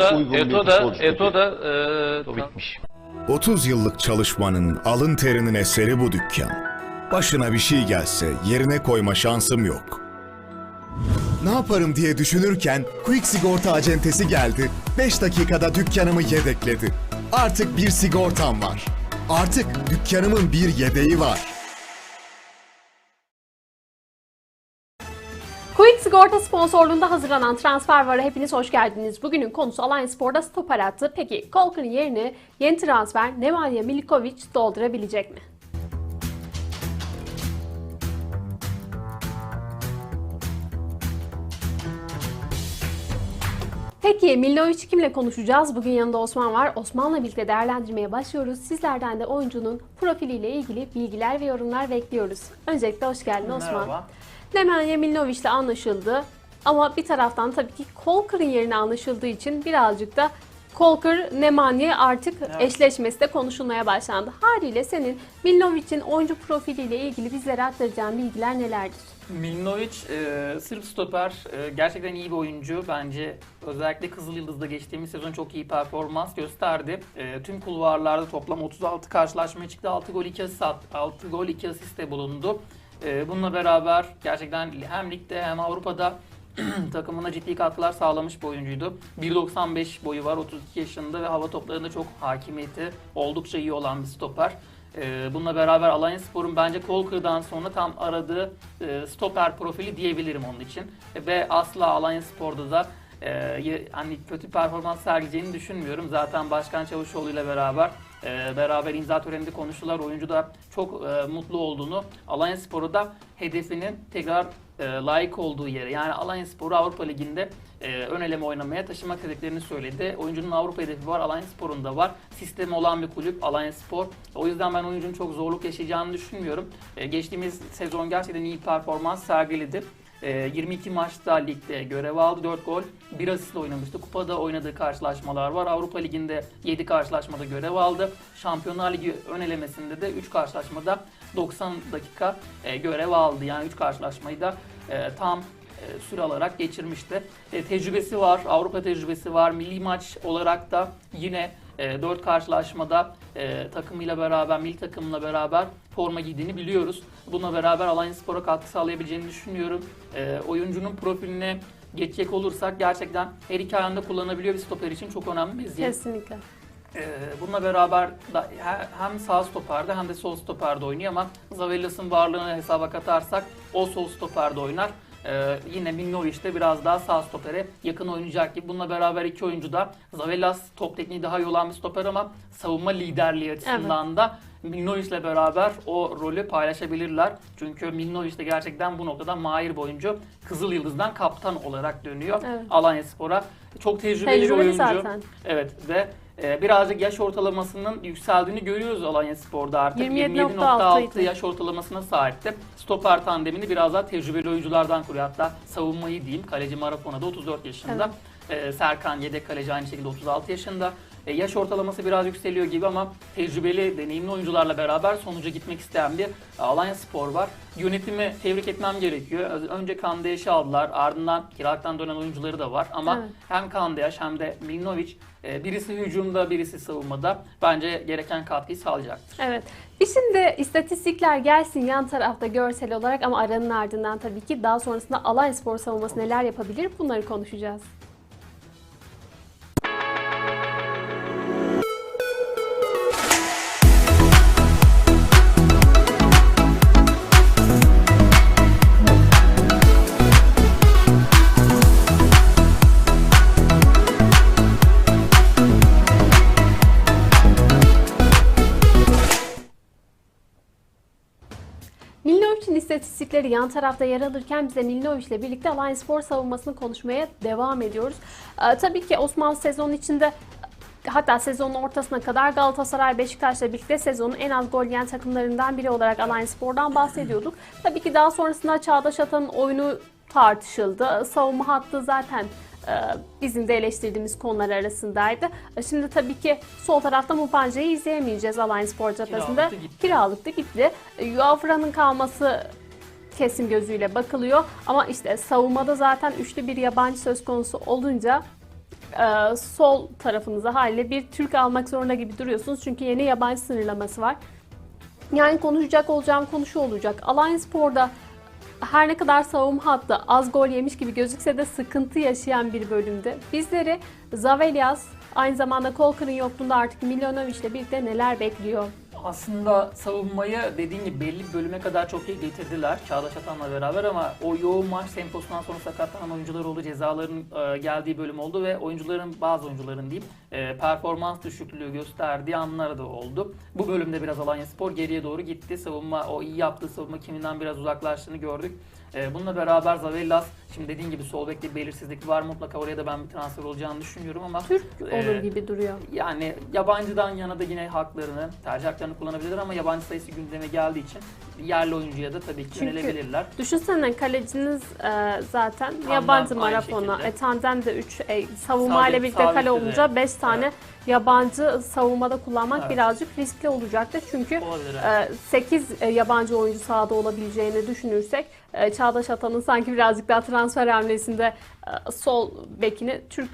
Eto da, Eto da, futbolcu Eto da e, O bitmiş. 30 yıllık çalışmanın, alın terinin eseri bu dükkan. Başına bir şey gelse yerine koyma şansım yok. Ne yaparım diye düşünürken Quick Sigorta acentesi geldi. 5 dakikada dükkanımı yedekledi. Artık bir sigortam var. Artık dükkanımın bir yedeği var. Quick Sigorta sponsorluğunda hazırlanan transfer varı hepiniz hoş geldiniz. Bugünün konusu Alliance Spor'da stoper attı. Peki Kolkır'ın yerini yeni transfer Nemanja Milikovic doldurabilecek mi? Peki Milinovic kimle konuşacağız? Bugün yanında Osman var. Osman'la birlikte değerlendirmeye başlıyoruz. Sizlerden de oyuncunun profiliyle ilgili bilgiler ve yorumlar bekliyoruz. Öncelikle hoş geldin Osman. Merhaba. Nemanja Milinovic ile anlaşıldı. Ama bir taraftan tabii ki Kolkır'ın yerine anlaşıldığı için birazcık da Kolkır Nemanja artık eşleşmesi de konuşulmaya başlandı. Haliyle senin Milinovic'in oyuncu profiliyle ilgili bizlere aktaracağın bilgiler nelerdir? Milinovic e, Sırp stoper e, gerçekten iyi bir oyuncu. Bence özellikle Kızıl Yıldız'da geçtiğimiz sezon çok iyi performans gösterdi. E, tüm kulvarlarda toplam 36 karşılaşmaya çıktı. 6 gol 2 asist, 6 gol 2 asiste bulundu. E, bununla beraber gerçekten hem ligde hem Avrupa'da takımına ciddi katkılar sağlamış bir oyuncuydu. 1.95 boyu var, 32 yaşında ve hava toplarında çok hakimiyeti oldukça iyi olan bir stoper. Ee, Bununla beraber Alanyaspor'un bence Kolkır'dan sonra tam aradığı e, stoper profili diyebilirim onun için. Ve asla Alanyaspor'da da e, hani kötü performans sergileyeceğini düşünmüyorum. Zaten Başkan Çavuşoğlu ile beraber e, beraber imza töreninde konuştular. Oyuncu da çok e, mutlu olduğunu, Alanyaspor'u da hedefinin tekrar e, layık olduğu yere yani Alanyaspor'u Avrupa Ligi'nde e, ön eleme oynamaya taşımak istediklerini söyledi. Oyuncunun Avrupa hedefi var, Alanyaspor'un da var. Sistemi olan bir kulüp Alanyaspor. O yüzden ben oyuncunun çok zorluk yaşayacağını düşünmüyorum. E, geçtiğimiz sezon gerçekten iyi performans sergiledi. E, 22 maçta ligde görev aldı. 4 gol, 1 asistle oynamıştı. Kupada oynadığı karşılaşmalar var. Avrupa Ligi'nde 7 karşılaşmada görev aldı. Şampiyonlar Ligi ön elemesinde de 3 karşılaşmada 90 dakika e, görev aldı. Yani 3 karşılaşmayı da e, tam e, süre alarak geçirmişti. Tecrübesi var, Avrupa tecrübesi var. Milli maç olarak da yine e, 4 karşılaşmada e, takımıyla beraber, milli takımla beraber forma giydiğini biliyoruz. Bununla beraber Alanyaspor'a katkı sağlayabileceğini düşünüyorum. E, oyuncunun profiline geçecek olursak gerçekten her iki ayağında kullanabiliyor bir stoper için çok önemli bir meziyet. Kesinlikle. Ee, bununla beraber da he- hem sağ stoperde hem de sol stoperde oynuyor ama Zavellas'ın varlığını hesaba katarsak o sol stoperde oynar. Ee, yine Milinovic de biraz daha sağ stopere yakın oynayacak gibi. Bununla beraber iki oyuncu da Zavellas top tekniği daha iyi olan bir stoper ama savunma liderliği açısından da Milinovic ile beraber o rolü paylaşabilirler. Çünkü Milinovic de gerçekten bu noktada mahir bir oyuncu. Kızıl Yıldız'dan kaptan olarak dönüyor Evet. Alanyaspor'a. Çok tecrübeli, bir Tecrübeli oyuncu. zaten. Evet ve e, birazcık yaş ortalamasının yükseldiğini görüyoruz Alanya Spor'da artık. 27.6 27.6 idi. yaş ortalamasına sahipti. Stoper tandemini biraz daha tecrübeli oyunculardan kuruyor. Hatta savunmayı diyeyim. Kaleci Marafona da 34 yaşında. E, Serkan yedek kaleci aynı şekilde 36 yaşında. E, yaş ortalaması biraz yükseliyor gibi ama tecrübeli, deneyimli oyuncularla beraber sonuca gitmek isteyen bir Alanya Spor var. Yönetimi tebrik etmem gerekiyor. Önce Kandeş'i aldılar. Ardından kiralıktan dönen oyuncuları da var. Ama Evet. hem Kandeş hem de Milinovic e, birisi hücumda, birisi savunmada bence gereken katkıyı sağlayacaktır. Evet. Bir şimdi istatistikler gelsin yan tarafta görsel olarak ama aranın ardından tabii ki daha sonrasında Alliance Spor savunması neler yapabilir bunları konuşacağız. İstatistikleri yan tarafta yer alırken biz de Milinovic ile birlikte Alliance Spor savunmasını konuşmaya devam ediyoruz. Ee, tabii ki Osman sezon içinde hatta sezonun ortasına kadar Galatasaray Beşiktaş'la birlikte sezonun en az gol yiyen takımlarından biri olarak Alliance Spor'dan bahsediyorduk. Tabii ki daha sonrasında Çağdaş Atan'ın oyunu tartışıldı. Savunma hattı zaten e, bizim de eleştirdiğimiz konular arasındaydı. E, Şimdi tabii ki sol tarafta Mupanca'yı izleyemeyeceğiz Alliance Spor cephesinde. Kiralıktı gitti. Kiralıktı gitti. E, Yuafra'nın kalması kesim gözüyle bakılıyor. Ama işte savunmada zaten üçlü bir yabancı söz konusu olunca e, sol tarafınıza haliyle bir Türk almak zorunda gibi duruyorsunuz. Çünkü yeni yabancı sınırlaması var. Yani konuşacak olacağım konu şu olacak. Alliance Spor'da her ne kadar savunma hattı az gol yemiş gibi gözükse de sıkıntı yaşayan bir bölümde. Bizleri Zavelias aynı zamanda Kolkar'ın yokluğunda artık Milanovic ile birlikte neler bekliyor? Aslında savunmayı dediğin gibi belli bir bölüme kadar çok iyi getirdiler Çağdaş Atan'la beraber ama o yoğun maç temposundan sonra sakatlanan oyuncular oldu. Cezaların e, geldiği bölüm oldu ve oyuncuların bazı oyuncuların diyeyim e, performans düşüklüğü gösterdiği anları da oldu. Bu bölümde biraz Alanya Spor geriye doğru gitti. Savunma o iyi yaptığı savunma kiminden biraz uzaklaştığını gördük. E, bununla beraber Zavellas şimdi dediğin gibi sol bekte bir belirsizlik var mutlaka oraya da ben bir transfer olacağını düşünüyorum ama Türk olur Ee, gibi duruyor. yani yabancıdan yana da yine haklarını, tercih haklarını kullanabilirler ama yabancı sayısı gündeme geldiği için yerli oyuncuya da tabii ki yönelebilirler. Düşünsene kaleciniz e, zaten Tandem yabancı şekilde. E, tandem de 3 e, savunma ile birlikte kale olunca 5 tane Evet. yabancı savunmada kullanmak Evet. birazcık riskli olacaktır. Çünkü Olabilir. evet. 8 yabancı oyuncu sahada olabileceğini düşünürsek e, Çağdaş Atan'ın sanki birazcık daha transfer hamlesinde e, sol bekini Türk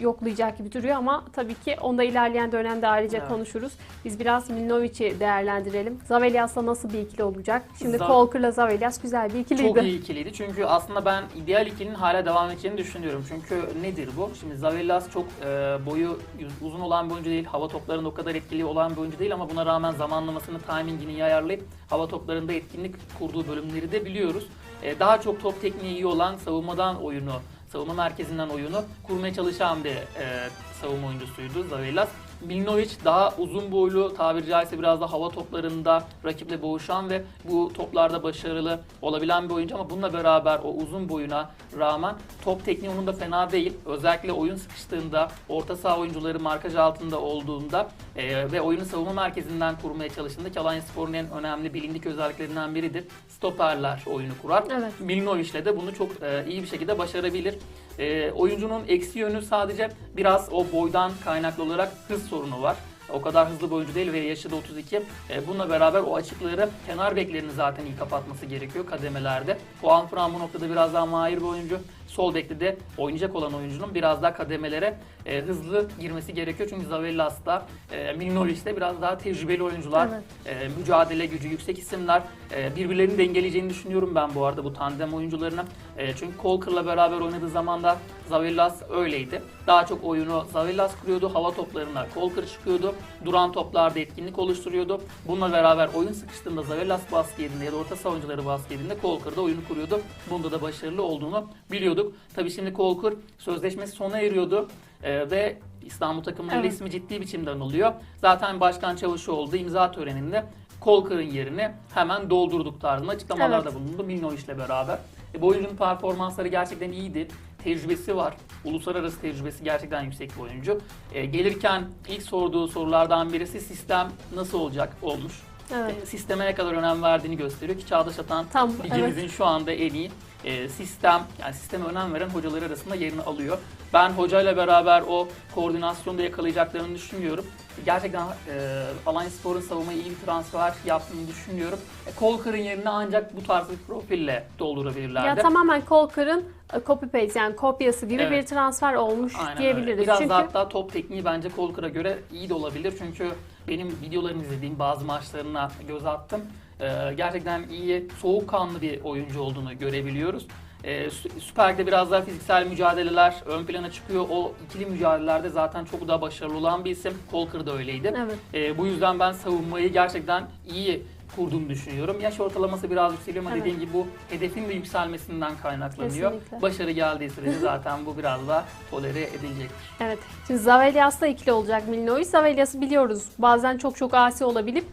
yoklayacak gibi duruyor ama tabii ki onda ilerleyen dönemde ayrıca Evet. konuşuruz. Biz biraz Milinovic'i değerlendirelim. Zavelias'la nasıl bir ikili olacak? Şimdi Zav- Kolkır'la Zavelias güzel bir ikiliydi. Çok iyi ikiliydi. Çünkü aslında ben ideal ikilinin hala devam edeceğini düşünüyorum. Çünkü nedir bu? Şimdi Zavellas çok e, boyu uzun olan bir oyuncu değil. Hava toplarında o kadar etkili olan bir oyuncu değil ama buna rağmen zamanlamasını, timingini iyi ayarlayıp hava toplarında etkinlik kurduğu bölümleri de biliyoruz. E, daha çok top tekniği iyi olan savunmadan oyunu, savunma merkezinden oyunu kurmaya çalışan bir e, savunma oyuncusuydu Zavellas. Milinovic daha uzun boylu, tabiri caizse biraz da hava toplarında rakiple boğuşan ve bu toplarda başarılı olabilen bir oyuncu ama bununla beraber o uzun boyuna rağmen top tekniği onun da fena değil. Özellikle oyun sıkıştığında, orta saha oyuncuları markaj altında olduğunda e, ve oyunu savunma merkezinden kurmaya çalıştığında ki Alanya Spor'un en önemli bilindik özelliklerinden biridir. Stoperler oyunu kurar. Evet. Milinovic'le de bunu çok e, iyi bir şekilde başarabilir. E, oyuncunun eksi yönü sadece biraz o boydan kaynaklı olarak hız sorunu var. O kadar hızlı bir oyuncu değil ve yaşı da 32. E, bununla beraber o açıkları kenar beklerini zaten iyi kapatması gerekiyor kademelerde. Juan Fran bu noktada biraz daha mahir bir oyuncu. Sol bekli de oynayacak olan oyuncunun biraz daha kademelere e, hızlı girmesi gerekiyor. Çünkü Zavellas da e, Milinovic de biraz daha tecrübeli oyuncular. Evet. E, mücadele gücü yüksek isimler. E, birbirlerini dengeleyeceğini düşünüyorum ben bu arada bu tandem oyuncularını. E, çünkü Kolker'la beraber oynadığı zaman da Zavellas öyleydi. Daha çok oyunu Zavellas kuruyordu. Hava toplarına Kolker çıkıyordu. Duran toplarda etkinlik oluşturuyordu. Bununla beraber oyun sıkıştığında Zavellas baskı yediğinde ya da orta saha oyuncuları baskı yediğinde Kolker da oyunu kuruyordu. Bunda da başarılı olduğunu biliyorduk. Tabii şimdi Kolker sözleşmesi sona eriyordu. E, ve İstanbul takımlarıyla Evet. ismi ciddi biçimde anılıyor. Zaten Başkan Çavuşoğlu da imza töreninde Kolkar'ın yerini hemen doldurduk tarzında açıklamalarda bulundu Milnovic'le beraber. E, bu oyuncunun performansları gerçekten iyiydi. Tecrübesi var. Uluslararası tecrübesi gerçekten yüksek bir oyuncu. E, gelirken ilk sorduğu sorulardan birisi sistem nasıl olacak olmuş. Evet. E, sisteme ne kadar önem verdiğini gösteriyor ki Çağdaş Atan Tam, ligimizin şu anda en iyi e, sistem, yani sisteme önem veren hocalar arasında yerini alıyor. Ben hocayla beraber o koordinasyonda yakalayacaklarını düşünüyorum. Gerçekten e, Alanya Spor'un savunmaya iyi bir transfer yaptığını düşünüyorum. E, Kolkar'ın yerine ancak bu tarz bir profille doldurabilirlerdi. Ya tamamen Kolkar'ın e, copy paste yani kopyası gibi Evet. bir transfer olmuş Aynen öyle. diyebiliriz. Biraz Çünkü hatta top tekniği bence Kolkar'a göre iyi de olabilir. Çünkü benim videolarını izlediğim bazı maçlarına göz attım. Ee, gerçekten iyi, soğukkanlı bir oyuncu olduğunu görebiliyoruz. Ee, Sü- Süper Lig'de biraz daha fiziksel mücadeleler ön plana çıkıyor. O ikili mücadelelerde zaten çok daha başarılı olan bir isim. Kolkır da öyleydi. Evet. Ee, bu yüzden ben savunmayı gerçekten iyi kurduğunu düşünüyorum. Yaş ortalaması biraz yükseliyor ama Evet. dediğim gibi bu hedefin de yükselmesinden kaynaklanıyor. Kesinlikle. Başarı geldiği sürece zaten bu biraz daha tolere edilecektir. Evet. Şimdi Zavelias'la ikili olacak Milinovic. Zavelias'ı biliyoruz. Bazen çok çok asi olabilip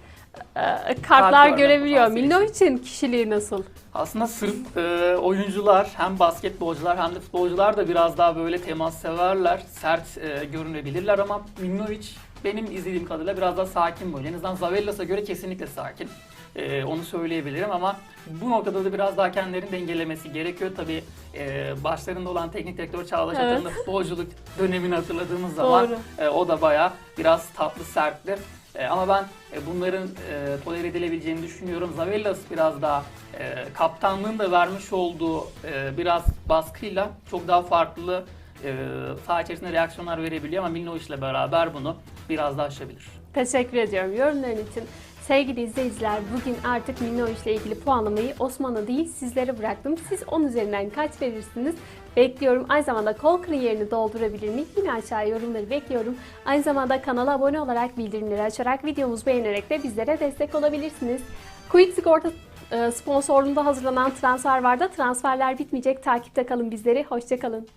e, kartlar görme görebiliyor. Milinovic'in kişiliği nasıl? Aslında Sırp e, oyuncular hem basketbolcular hem de futbolcular da biraz daha böyle temas severler, sert e, görünebilirler ama Milinovic benim izlediğim kadarıyla biraz daha sakin böyle. En azından Zavellas'a göre kesinlikle sakin. E, onu söyleyebilirim ama bu noktada da biraz daha kendilerini dengelemesi gerekiyor. Tabii e, başlarında olan teknik direktör Çağdaş Evet. Atan'ın futbolculuk dönemini hatırladığımız zaman Doğru. e, o da bayağı biraz tatlı sertti. E, ama ben e, bunların e, tolere edilebileceğini düşünüyorum. Zavellas biraz daha e, kaptanlığın da vermiş olduğu e, biraz baskıyla çok daha farklı e, saha içerisinde reaksiyonlar verebiliyor ama Milinovic ile beraber bunu biraz daha aşabilir. Teşekkür ediyorum yorumların için. Sevgili izleyiciler bugün artık Milinovic ile ilgili puanlamayı Osman'a değil sizlere bıraktım. Siz 10 üzerinden kaç verirsiniz? Bekliyorum. Aynı zamanda kol yerini doldurabilir mi? Yine aşağıya yorumları bekliyorum. Aynı zamanda kanala abone olarak bildirimleri açarak videomuzu beğenerek de bizlere destek olabilirsiniz. Quick Sigorta e, sponsorluğunda hazırlanan transfer var da transferler bitmeyecek. Takipte kalın bizleri. Hoşçakalın.